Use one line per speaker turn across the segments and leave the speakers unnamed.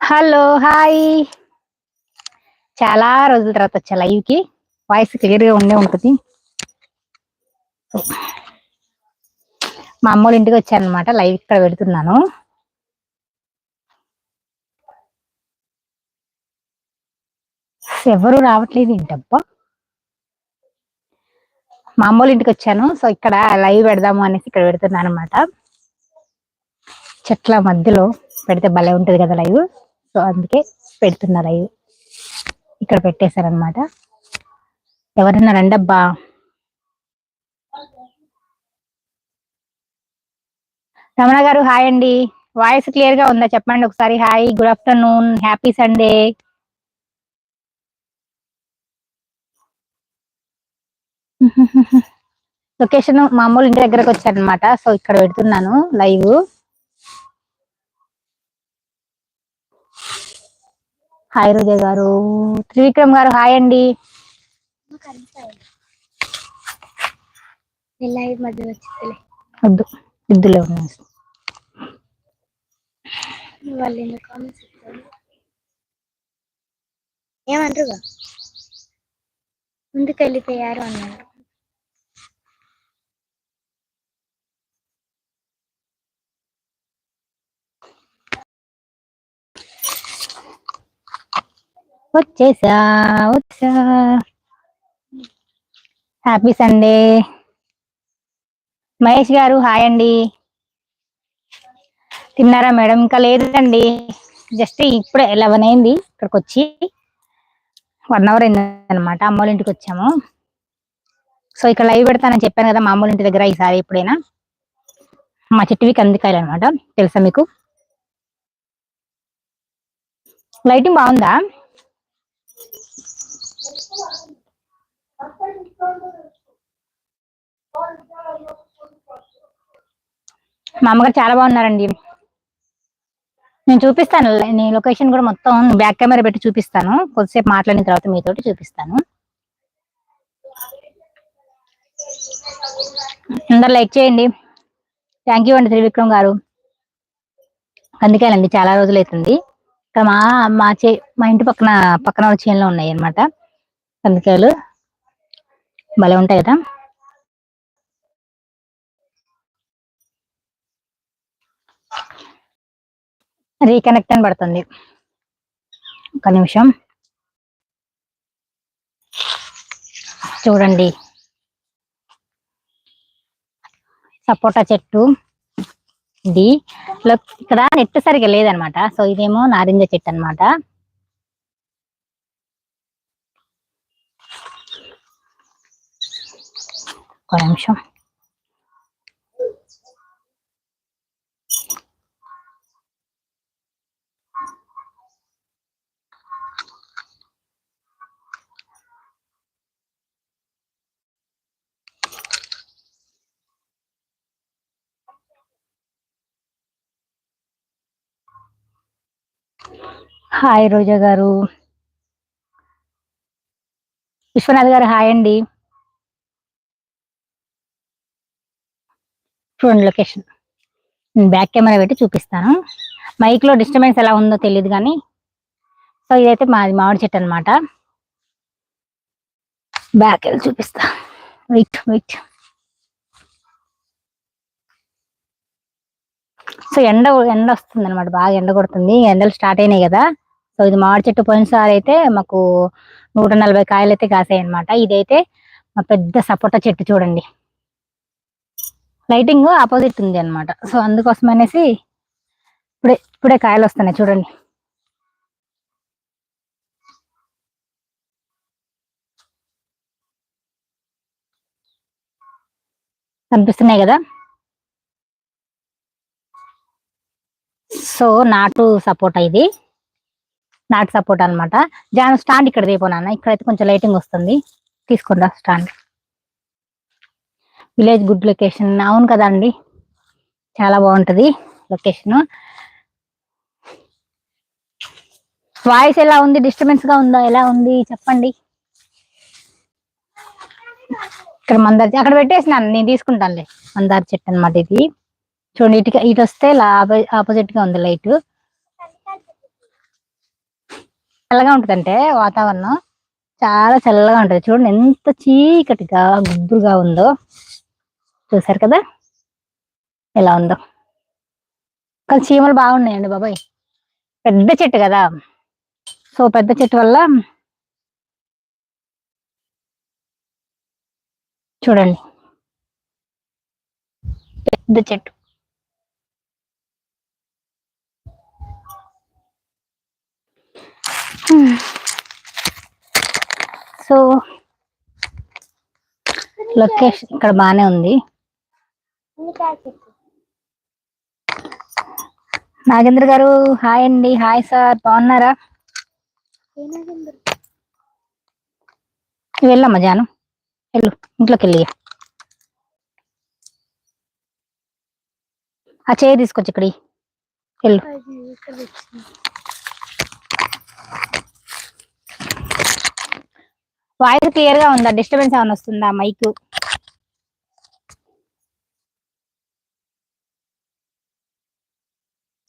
Hello hi. చాలా రోజుల తర్వాత వచ్చా లైవ్కి. వాయిస్ క్లియర్గా ఉండే ఉంటుంది. మా అమ్మోళ్ళ ఇంటికి అనమాట లైవ్ ఇక్కడ పెడుతున్నాను. ఎవరు రావట్లేదు ఏంటబ్బా? మా అమ్మోళ్ళ ఇంటికి వచ్చాను. సో ఇక్కడ లైవ్ పెడదాము అనేసి ఇక్కడ పెడుతున్నాను అనమాట చెట్ల మధ్యలో. పెడితే భలే ఉంటది కదా లైవ్ సో అందుకే పెడుతున్నా లైవ్ ఇక్కడ పెట్టేశారనమాట ఎవరన్నా రండబ్బా రమణ గారు హాయ్ అండి. వాయిస్ క్లియర్గా ఉందా? చెప్పండి ఒకసారి. Hi good afternoon happy Sunday location మామూలు ఇంటి దగ్గరకు వచ్చారనమాట సో ఇక్కడ పెడుతున్నాను లైవ్ హాయ్ రోజా గారు. త్రివిక్రమ్ గారు హాయ్ అండి. వద్దు ఇద్దులే ఉన్నాయి
ఏమంటారుగా ముందుకు వెళ్ళిపోయారు అన్నారు.
వచ్చేసా వచ్చా. హ్యాపీ సండే మహేష్ గారు హాయ్ అండి. తిన్నారా మేడం? ఇంకా లేదండి. జస్ట్ ఇప్పుడే లెవెన్ అయింది ఇక్కడికి వచ్చి వన్ అవర్ అయింది అనమాట అమ్మోళ్ళ ఇంటికి వచ్చాము. సో ఇక్కడ లైవ్ పెడతానని చెప్పాను కదా మా అమ్మోళ్ళ ఇంటి దగ్గర ఈసారి ఎప్పుడైనా. మా చెట్టువి కందికాయలు అనమాట తెలుసా మీకు? లైటింగ్ బాగుందా? మా అమ్మగారు చాలా బాగున్నారండి. నేను చూపిస్తాను. నేను లొకేషన్ కూడా మొత్తం బ్యాక్ కెమెరా పెట్టి చూపిస్తాను. కొద్దిసేపు మాట్లాడిన తర్వాత మీతోటి చూపిస్తాను. అందరు లైక్ చేయండి. థ్యాంక్ యూ అండి త్రివిక్రమ్ గారు. అందుకేనండి చాలా రోజులు అవుతుంది ఇక్కడ మా మా చే మా ఇంటి పక్కన పక్కన చేనులో ఉన్నాయి అన్నమాట కందికాయలు భలే ఉంటాయి కదా? రీకనెక్ట్ అని పడుతుంది. ఒక నిమిషం. చూడండి. సపోటా చెట్టు ఇది ఇక్కడ నెట్ సరిగా లేదనమాట. సో ఇదేమో నారింజ చెట్టు అన్నమాట. ఒక నిమిషం. హాయ్ రోజా గారు. విశ్వనాథ్ గారు హాయ్ అండి. చూడండి లొకేషన్. బ్యాక్ కెమెరా పెట్టి చూపిస్తాను. మైక్లో డిస్టర్బెన్స్ ఎలా ఉందో తెలియదు కానీ సో ఇదైతే మాది మామిడి చెట్టు అనమాట బ్యాక్ వెళ్ళి చూపిస్తా. వెయిట్ వెయిట్ సో ఎండ ఎండ వస్తుంది అనమాట బాగా ఎండ కొడుతుంది. ఎండలు స్టార్ట్ అయినాయి కదా. సో ఇది మామిడి చెట్టు పోయినసారి అయితే మాకు నూట నలభై కాయలు అయితే కాసాయి అనమాట ఇదైతే మా పెద్ద సపోటా చెట్టు చూడండి. లైటింగ్ ఆపోజిట్ ఉంది అన్నమాట. సో అందుకోసం అనేసి ఇప్పుడే ఇప్పుడే కాయలు వస్తున్నాయి చూడండి. కనిపిస్తున్నాయి కదా? సో నాటు సపోటా ఇది. నాటు సపోటా అన్నమాట. జాన్ స్టాండ్ ఇక్కడ దిగిపోనా ఇక్కడైతే కొంచెం లైటింగ్ వస్తుంది. తీసుకుందా స్టాండ్. Village good location. అవును కదా అండి చాలా బాగుంటది లొకేషన్. వాయిస్ ఎలా ఉంది? డిస్టర్బెన్స్గా ఉందా? ఎలా ఉంది? చెప్పండి. ఇక్కడ మందార్ అక్కడ పెట్టేసినాను. నేను తీసుకుంటానులే. మందార్ చెట్టు అన్నమాట ఇది. చూడండి ఇటు ఇటు వస్తే ఆపోజిట్గా ఉంది లైట్. చల్లగా ఉంటుందంటే వాతావరణం. చాలా చల్లగా ఉంటుంది. చూడండి ఎంత చీకటిగా గుబ్బురుగా ఉందో. చూసారు కదా? ఎలా ఉందో. కానీ చీమలు బాగున్నాయండి బాబాయ్. పెద్ద చెట్టు కదా? సో పెద్ద చెట్టు వల్ల చూడండి. పెద్ద చెట్టు. సో లొకేషన్ ఇక్కడ బానే ఉంది. నాగేంద్ర గారు హాయ్ అండి. Hi sir. బాగున్నారా? వెళ్ళమ్మా జాను. వెళ్ళు. ఇంట్లోకి వెళ్ళి ఆ చేయి తీసుకొచ్చి ఇక్కడి వెళ్ళు వాయిస్ క్లియర్గా ఉందా? డిస్టర్బెన్స్ ఏమైనా వస్తుందా? మైక్.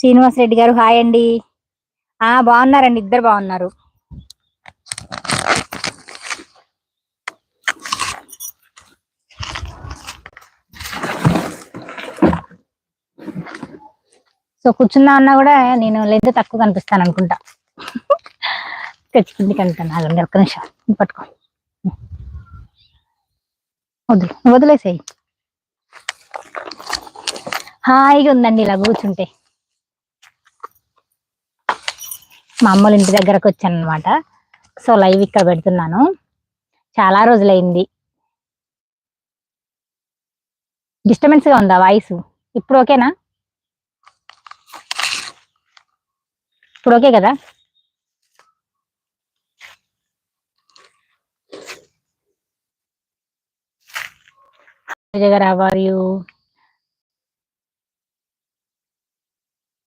శ్రీనివాస్ రెడ్డి గారు హాయ్ అండి. ఆ బాగున్నారండి ఇద్దరు బాగున్నారు. సో కూర్చుందా అన్నా కూడా నేను లేదా తక్కువ కనిపిస్తాను అనుకుంటా. తెచ్చుకుంది కంటాను ఆగండి ఒక్క నిమిషం పట్టుకో. వదిలే. వదిలేసేయి. హాయిగా ఉందండి ఇలా కూర్చుంటే. మా అమ్మల ఇంటి దగ్గరకు వచ్చాను అనమాట సో లైవ్ ఇక్కడ పెడుతున్నాను. చాలా రోజులైంది. డిస్టర్బెన్స్గా ఉందా వాయిస్? ఇప్పుడు ఓకేనా ఇప్పుడు ఓకే కదా? గారు ఆర్ యూ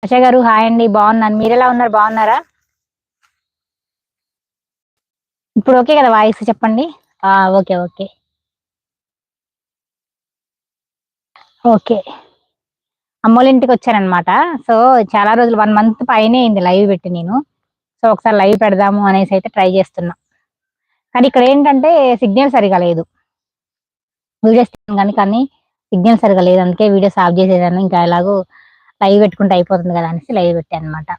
ఆశ గారు హాయ్ అండి బాగున్నాను. మీరు ఎలా ఉన్నారు? బాగున్నారా? ఇప్పుడు ఓకే కదా వాయిస్ చెప్పండి. Okay okay. ఓకే. అమ్మోళ్ళ ఇంటికి వచ్చారనమాట సో చాలా రోజులు వన్ మంత్ పైనే అయింది లైవ్ పెట్టి నేను. సో ఒకసారి లైవ్ పెడదాము అనేసి అయితే ట్రై చేస్తున్నా. కానీ ఇక్కడ ఏంటంటే సిగ్నల్ సరిగా లేదు. వీడియోస్ కానీ కానీ సిగ్నల్ సరిగా లేదు. అందుకే వీడియోస్ ఆఫ్ చేసేదాన్ని. ఇంకా ఎలాగో లైవ్ పెట్టుకుంటే అయిపోతుంది కదా అనేసి లైవ్ పెట్టాను అనమాట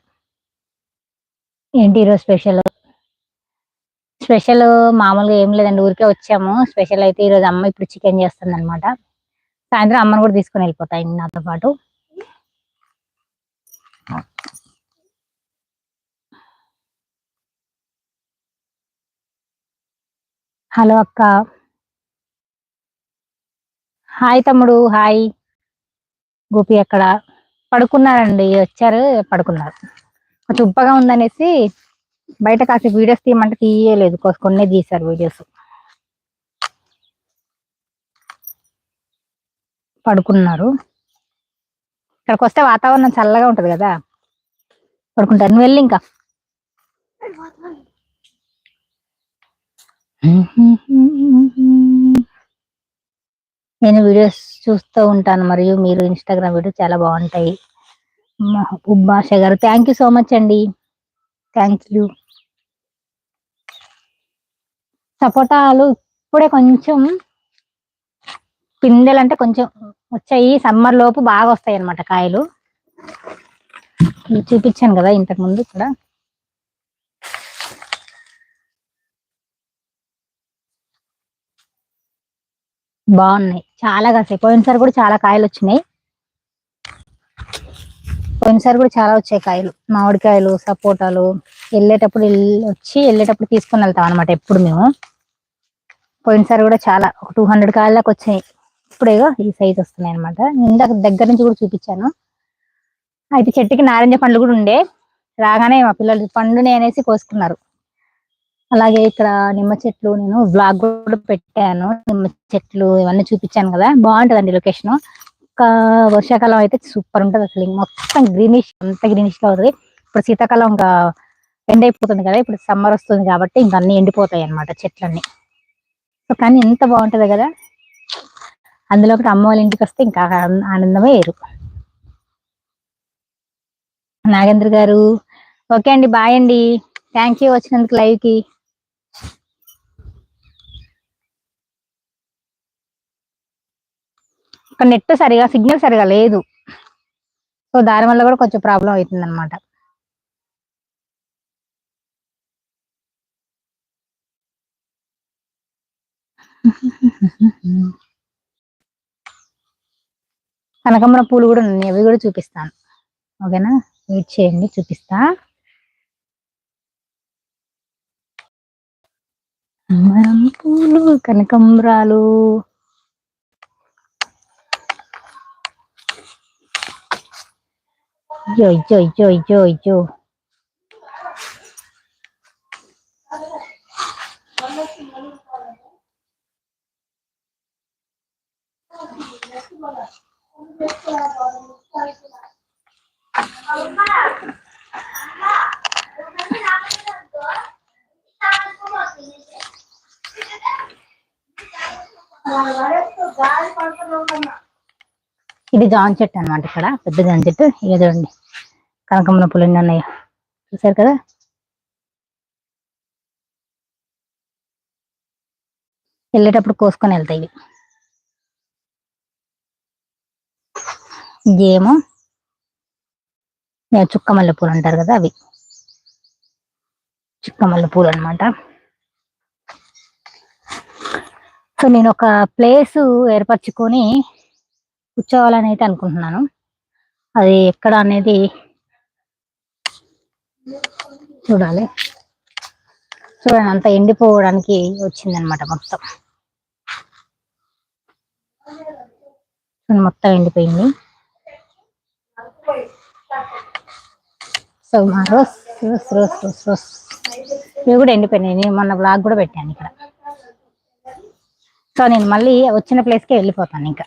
ఏంటి ఈరోజు స్పెషల్? స్పెషల్ మామూలుగా ఏం లేదండి ఊరికే వచ్చాము. స్పెషల్ అయితే ఈరోజు అమ్మ ఇప్పుడు చికెన్ చేస్తుంది అనమాట సాయంత్రం అమ్మని కూడా తీసుకొని వెళ్ళిపోతాయి నాతో పాటు. హలో అక్క. హాయ్ తమ్ముడు హాయ్. గోపి అక్కడ పడుకున్నారండి వచ్చారు పడుకున్నారు. కొంచెం ఉప్పగా ఉందనేసి బయట కాసేపు వీడియోస్ తీయమంటే తీయలేదు. కొన్ని కొన్నే తీశారు వీడియోస్. పడుకున్నారు. ఇక్కడికి వస్తే వాతావరణం చల్లగా ఉంటది కదా. పడుకుంటారు? నువ్వు వెళ్ళి ఇంకా. నేను వీడియోస్ చూస్తూ ఉంటాను మరియు మీరు ఇన్స్టాగ్రామ్ వీడియో చాలా బాగుంటాయి. Mahaboob Basha garu thank you so much అండి. థ్యాంక్ యూ సపోటాలు ఇప్పుడే కొంచెం పిందెలు అంటే కొంచెం వచ్చాయి. సమ్మర్ లోపు బాగా వస్తాయి అన్నమాట కాయలు. చూపించాను కదా ఇంతకు ముందు ఇక్కడ బాగున్నాయి. చాలా కాసాయి. పోయినసారి కూడా చాలా కాయలు వచ్చినాయి. పోయినసారి కూడా చాలా వచ్చాయి కాయలు. మామిడికాయలు సపోటాలు వెళ్ళేటప్పుడు వచ్చి వెళ్ళేటప్పుడు తీసుకొని వెళ్తాం అనమాట ఎప్పుడు మేము. పోయినసారి కూడా చాలా ఒక టూ హండ్రెడ్ కాయల వచ్చాయి. ఇప్పుడేగా ఈ సైజ్ వస్తున్నాయి అనమాట ఇందాక దగ్గర నుంచి కూడా చూపించాను. అయితే చెట్టుకి నారింజ పండ్లు కూడా ఉండే. రాగానే మా పిల్లలు పండుని అనేసి కోసుకున్నారు. అలాగే ఇక్కడ నిమ్మ చెట్లు నేను బ్లాగ్ కూడా పెట్టాను. నిమ్మ చెట్లు ఇవన్నీ చూపించాను కదా. బాగుంటుందండి లొకేషన్ ఒక వర్షాకాలం అయితే సూపర్ ఉంటది అసలు. మొత్తం గ్రీనిష్ అంత గ్రీనిష్గా ఉంటుంది ఇప్పుడు శీతాకాలం ఇంకా ఎండ్ అయిపోతుంది కదా. ఇప్పుడు సమ్మర్ వస్తుంది కాబట్టి ఇంకా అన్ని ఎండిపోతాయి అన్నమాట చెట్లన్నీ. సో కానీ ఎంత బాగుంటది కదా. అందులో ఒకటి అమ్మ వాళ్ళ ఇంటికి వస్తే ఇంకా ఆనందమే వేరు. నాగేంద్ర గారు ఓకే అండి బాయ్ అండి. థ్యాంక్ యూ వచ్చినందుకు లైవ్కి. ఇక్కడ నెట్ సరిగా సిగ్నల్ సరిగా లేదు. సో దాని వల్ల కూడా కొంచెం ప్రాబ్లం అవుతుంది అనమాట కనకమ్మల పూలు కూడా ఉన్నాయి. అవి కూడా చూపిస్తాను. ఓకేనా? వెయిట్ చేయండి చూపిస్తా. మనం పూలు కనకంబరాలు. అయ్యో అయ్యో అయ్యో అయ్యో అయ్యో. ఇది జాన్ చెట్టు అన్నమాట ఇక్కడ పెద్ద జాన్ చెట్టు. ఇక చూడండి కనకమ్మల పూలు ఎన్ని ఉన్నాయో. చూసారు కదా? వెళ్ళేటప్పుడు కోసుకొని వెళ్తాయి ఇవి. ఇదేమో చుక్క మల్లె పూలు అంటారు కదా అవి. చుక్క మల్లె పూలు అనమాట సో నేను ఒక ప్లేస్ ఏర్పరచుకొని కూర్చోవాలని అయితే అనుకుంటున్నాను. అది ఎక్కడ అనేది చూడాలి. చూడండి అంత ఎండిపోవడానికి వచ్చిందనమాట మొత్తం. మొత్తం ఎండిపోయింది. So rose rose rose rose rose. ఇవి కూడా ఎండిపోయినాయి. నేను మొన్న బ్లాగ్ కూడా పెట్టాను ఇక్కడ. సో నేను మళ్ళీ వచ్చిన ప్లేస్కే వెళ్ళిపోతాను ఇంకా.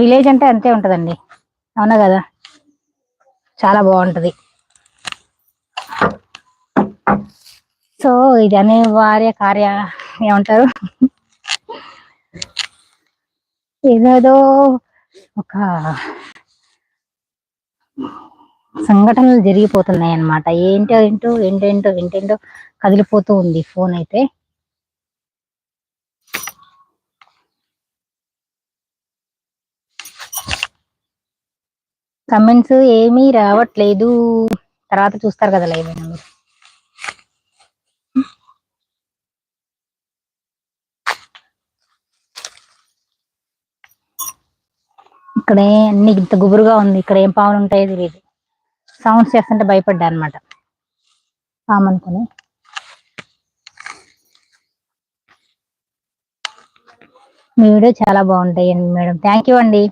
విలేజ్ అంటే అంతే ఉంటదండి. అవునా కదా? చాలా బాగుంటది. సో ఇది అనివార్య కార్య ఏమంటారు? ఏదేదో ఒక సంఘటనలు జరిగిపోతున్నాయి అన్నమాట ఏంటో ఏంటో ఏంటేంటో ఏంటేంటో కదిలిపోతూ ఉంది ఫోన్ అయితే. కమెంట్స్ ఏమీ రావట్లేదు. తర్వాత చూస్తారు కదా లైవ్ అయినా ఇక్కడే అన్ని ఇంత గుబురుగా ఉంది. ఇక్కడ ఏం పాములు ఉంటాయో తెలియదు సౌండ్స్ చేస్తుంటే భయపడ్డా అనమాట పాము అనుకుని మీ వీడియో చాలా బాగుంటాయి మేడం. థ్యాంక్ యూ అండి.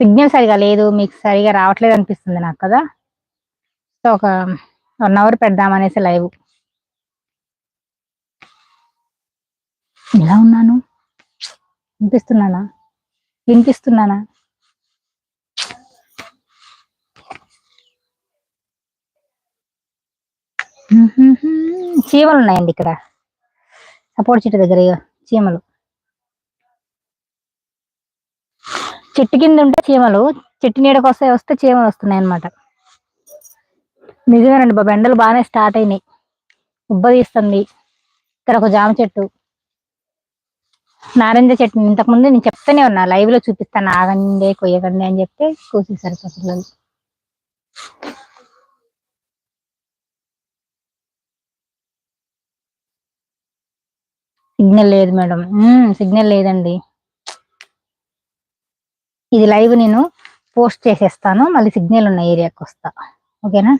సిగ్నల్ సరిగా లేదు. మీకు సరిగా రావట్లేదు అనిపిస్తుంది నాకు కదా. సో ఒక వన్ అవర్ పెడదామనేసి లైవ్. ఎలా ఉన్నాను? అనిపిస్తున్నానా వినిపిస్తున్నానా? చీమలు ఉన్నాయండి ఇక్కడ. సపోర్ట్ చెట్టు దగ్గర చీమలు. చెట్టు కింద ఉంటే చీమలు చెట్టు నీడకు వస్తే వస్తే చీమలు వస్తున్నాయి అన్నమాట. నిజమేనండి బాబు ఎండలు బాగానే స్టార్ట్ అయినాయి. ఉబ్బ తీస్తుంది. ఇక్కడ ఒక జామ చెట్టు. నారింజ చెట్టు ఇంతకు ముందు నేను చెప్తానే ఉన్నా లైవ్లో చూపిస్తాను ఆగండి కొయ్యకండి అని చెప్తే కోసేసారు పిల్లలు సిగ్నల్ లేదు మేడం. సిగ్నల్ లేదండి. ఇది లైవ్ నేను పోస్ట్ చేసేస్తాను మళ్ళీ సిగ్నల్ ఉన్న ఏరియాకి వస్తా. ఓకేనా